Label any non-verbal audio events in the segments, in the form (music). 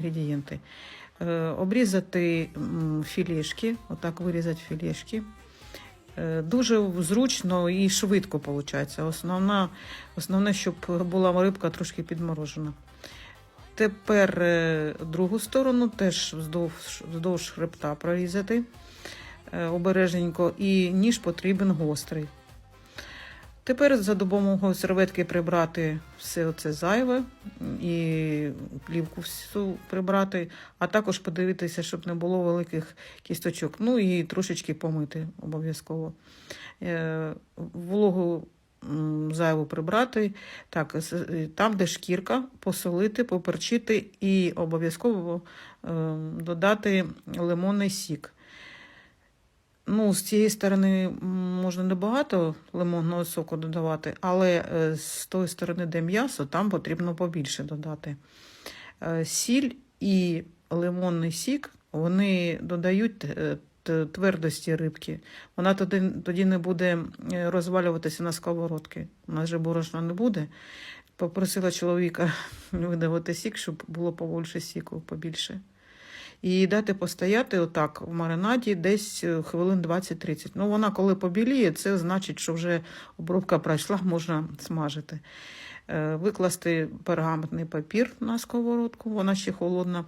інгредієнти. Е, Обрізати м, філешки, отак вирізати філешки. Е, Дуже зручно і швидко виходить. Основна, основне, щоб була рибка трошки підморожена. Тепер е, другу сторону теж вздовж, вздовж хребта прорізати обережненько, і ніж потрібен гострий. Тепер за допомогою серветки прибрати все це зайве і плівку всю прибрати, а також подивитися, щоб не було великих кісточок. Ну і трошечки помити обов'язково. Е, Вологу зайву прибрати. Так, е, там, де шкірка, посолити, поперчити і обов'язково е, додати лимонний сік. Ну, з цієї сторони можна небагато лимонного соку додавати, але е, з тої сторони, де м'ясо, там потрібно побільше додати. Е, Сіль і лимонний сік вони додають е, твердості рибки. Вона тоді, тоді не буде розвалюватися на сковородки. У нас же борошна не буде. Попросила чоловіка (laughs) видавати сік, щоб було побільше сіку, побільше. І дати постояти отак в маринаді десь е, хвилин 20-30. Ну, вона коли побіліє, це значить, що вже обробка пройшла, можна смажити. Е, Викласти пергаментний папір на сковородку, вона ще холодна.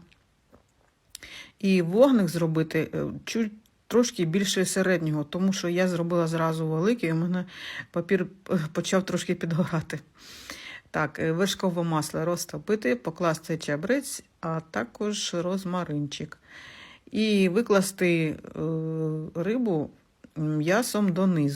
І вогник зробити е, чуть трошки більше середнього, тому що я зробила зразу великий, і у мене папір почав трошки підгорати. Так, е, вершкове масло розтопити, покласти чабрець, а також розмаринчик. І викласти е, рибу м'ясом донизу.